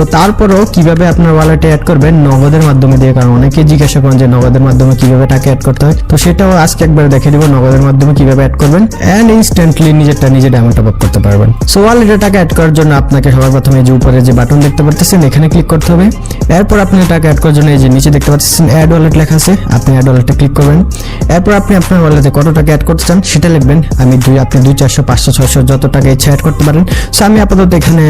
তো তারপরও কীভাবে আপনার ওয়ালেটে অ্যাড করবেন নগদের মাধ্যমে দিয়ে? কারণ অনেকে জিজ্ঞাসা করেন যে নগদের মাধ্যমে কীভাবে টাকা অ্যাড করতে হয়। তো সেটাও আজকে একবার দেখে দিব নগদের মাধ্যমে কীভাবে অ্যাড করবেন। অ্যান্ড ইনস্ট্যান্টলি নিজেরটা নিজে ডায়মন্ড টপ আপ করতে পারবেন। সো ওয়ালেটে টাকা অ্যাড করার জন্য আপনাকে সবার প্রথমে যে উপরে যে বাটন দেখতে পারতেছেন, এখানে ক্লিক করতে হবে। এরপর আপনি টাকা অ্যাড করার জন্য এই যে নিচে দেখতে পাচ্ছেন অ্যাড ওয়ালেট লেখা আছে, আপনি অ্যাড ওয়ালেটে ক্লিক করবেন। এরপর আপনি আপনার ওয়ালেটে কত টাকা অ্যাড করতে চান সেটা লিখবেন। আমি দুই, আপনি দুই, চারশো, পাঁচশো, ছয়শো যত টাকা ইচ্ছা অ্যাড করতে পারেন। সো আমি আপাতত এখানে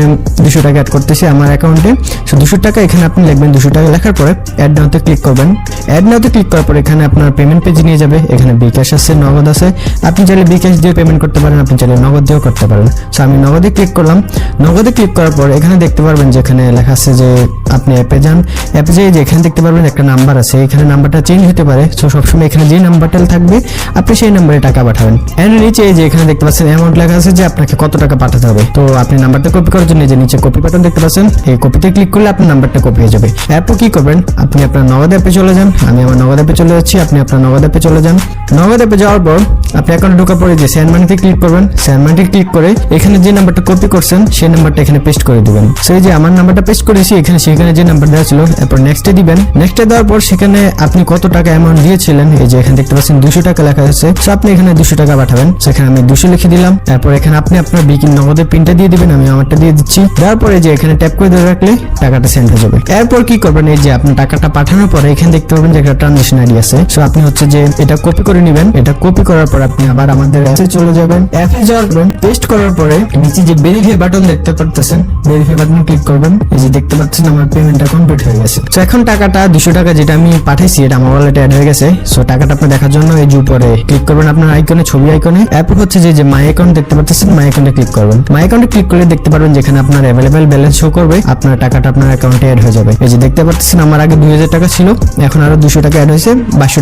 দুশো টাকা অ্যাড করতেছি আমার অ্যাকাউন্টে সো দুশো টাকা এখানে আপনি লিখবেন, দুশো টাকা লেখার পরে অ্যাড নাওতে ক্লিক করবেন। অ্যাড নাওতে ক্লিক করার পরে এখানে আপনার পেমেন্ট পেজে নিয়ে যাবে। এখানে বিকাশ আছে, নগদ আছে। আপনি চাইলে বিকাশ দিয়ে পেমেন্ট করতে পারেন, আপনি চাইলে নগদ দিয়েও করতে পারেন। সো আমি নগদে ক্লিক করলাম। নগদে ক্লিক করার পর এখানে দেখতে পারবেন যে এখানে লেখা আছে যে আপনি অ্যাপে যান, অ্যাপে যে এখানে দেখতে পারবেন একটা নাম্বার আছে, এখানে নাম্বারটা চেঞ্জ হতে পারে। সো সবসময় এখানে যে নাম্বারটা থাকবে, আপনি সেই নাম্বারে টাকা পাঠাবেন। এন্ড নিচে যে এখানে দেখতে পাচ্ছেন অ্যামাউন্ট লেখা আছে যে আপনাকে কত টাকা পাঠাতে হবে। তো আপনি নাম্বারটা কপি করার জন্য যে নিচে কপি বাটন দেখতে পাচ্ছেন, এই কপিতে ক্লিক করলে আপনার নাম্বারটা কপি হয়ে যাবে। এরপর কি করবেন, আপনি আপনার নগদ অ্যাপে চলে যান। আমি আমার নগদ অ্যাপে চলে যাচ্ছি, আপনি আপনার নগদ অ্যাপে চলে যান। নগদ অ্যাপে যাওয়ার পর আপনি অ্যাকাউন্টে ঢোকার পরে যে স্যান্ড মানিতে ক্লিক করবেন স্যান্ড মানিতে ক্লিক করে এখানে যে নাম্বারটা কপি করছেন, সেই নাম্বারটা এখানে পেস্ট করে দিবেন। সেই যে আমার নাম্বারটা পেস্ট করেছি, এখানে সেখানে যে নাম্বার দেওয়া ছিল। এরপর নেক্সটে দিবেন। নেক্সটে দেওয়ার পর সেখানে আপনি কত টাকা অ্যামাউন্ট দিয়েছিলেন? এই যে এখানে দেখতে পাচ্ছেন দুশো টাকা লেখা আছে সো আপনি এখানে দুশো টাকা পাঠাবেন। সেখানে আমি দুশো লিখে দিলাম। তারপর এখানে আপনি আপনার বিকিন নগদের পিনটা দিয়ে দিবেন। আমি আমারটা দিয়ে দিচ্ছি। দেওয়ার পরে যে এখানে ট্যাপ করে ধরে রাখলে টাকাটা সেন্ড হয়ে যাবে। এরপর কি করবেন? এই যে আপনি টাকাটা পাঠানোর পরে এখানে দেখতে পাবেন যে একটা ট্রানজেকশন আইডি আছে। সো আপনি হচ্ছে যে এটা কপি করে নেবেন। এটা কপি করার পর আপনি আবার আমাদের অ্যাপে চলে যাবেন। অ্যাপে যাওয়ার পর পেস্ট করার পরে নিচে যে ভেরিফাই বাটন দেখতে পারতেছেন ভেরিফাই বাটন ক্লিক করবেন। এই যে দেখতে পাচ্ছেন আমার পেমেন্টটা কমপ্লিট হয়ে গেছে। তো এখন টাকাটা দুশো টাকা যেটা আমি পাঠাইছি, এটা আমার ওয়ালেটে অ্যাড হয়ে গেছে। সো টাকাটা আপনি দেখার জন্য এই জুট উপরে ক্লিক করবেন আপনার আইকনে ছবি আইকনে অ্যাপ হচ্ছে যে মাই অ্যাকাউন্ট দেখতে পাচ্ছেন মাই অ্যাকাউন্টে ক্লিক করবেন। মাই অ্যাকাউন্টে ক্লিক করলে দেখতে পারবেন যেখানে আপনার অ্যাভেলেবেল ব্যালেন্স শো করবে, আপনার টাকাটা আপনার অ্যাকাউন্টে অ্যাড হয়ে যাবে। এই যে দেখতে পাচ্ছেন, আমার আগে দুই হাজার টাকা ছিল, এখন আরও দুশো টাকা অ্যাড হয়েছে, বাইশশো